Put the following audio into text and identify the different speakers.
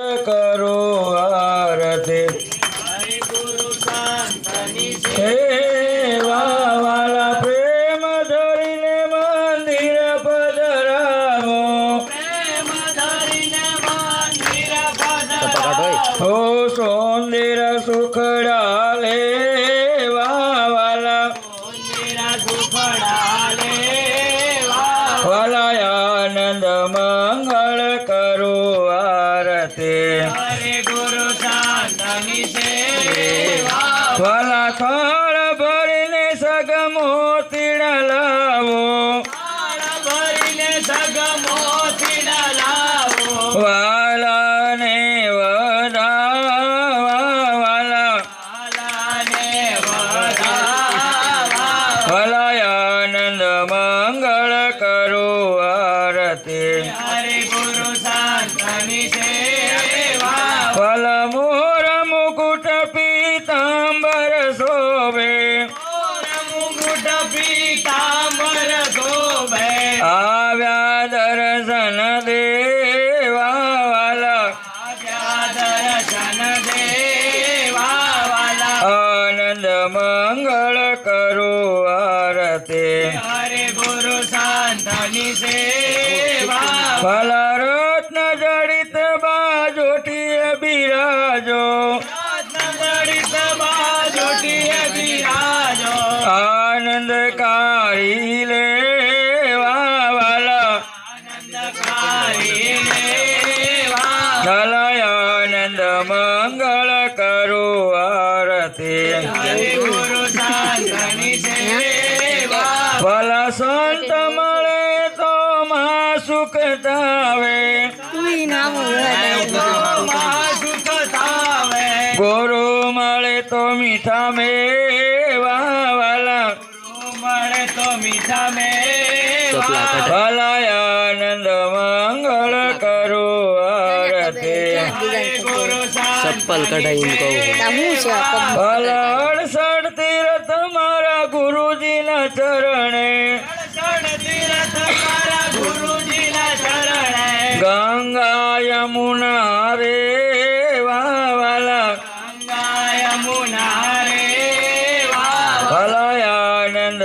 Speaker 1: કરો આરતી. હે વાલા પ્રેમ ધરીને મંદિર પધરાવો. હો સોંદિર સુખડા લેવા વાલા વાલા આનંદ મંગળ વાલા થાળ ભરીને સગમો કરો આરતે.
Speaker 2: હરે ગુરુ શાંતની સેવા.
Speaker 1: ફલ રત્ન જડિત બાજોટીએ બિરાજો. આનંદકારી લેવા વાલા
Speaker 2: આનંદકારી લેવા
Speaker 1: આનંદ મંગળ કરો આરતી. સંત મળે તો માં સુખ તાવે.
Speaker 2: તો માં સુખ થાવે
Speaker 1: ગુરુ મળે તો મીઠા મેવા વાલા
Speaker 2: મળે તો મીઠા મેવા
Speaker 1: ભલાય આનંદ મંગળ કરો
Speaker 3: ચપ્પલ કઢાઈ
Speaker 1: ભલા અડસઠ તીરથ મારા ગુરુજીના ચરણે.
Speaker 2: યમુના રે વાલા
Speaker 1: ગંગા યમુના રે ભલા આનંદ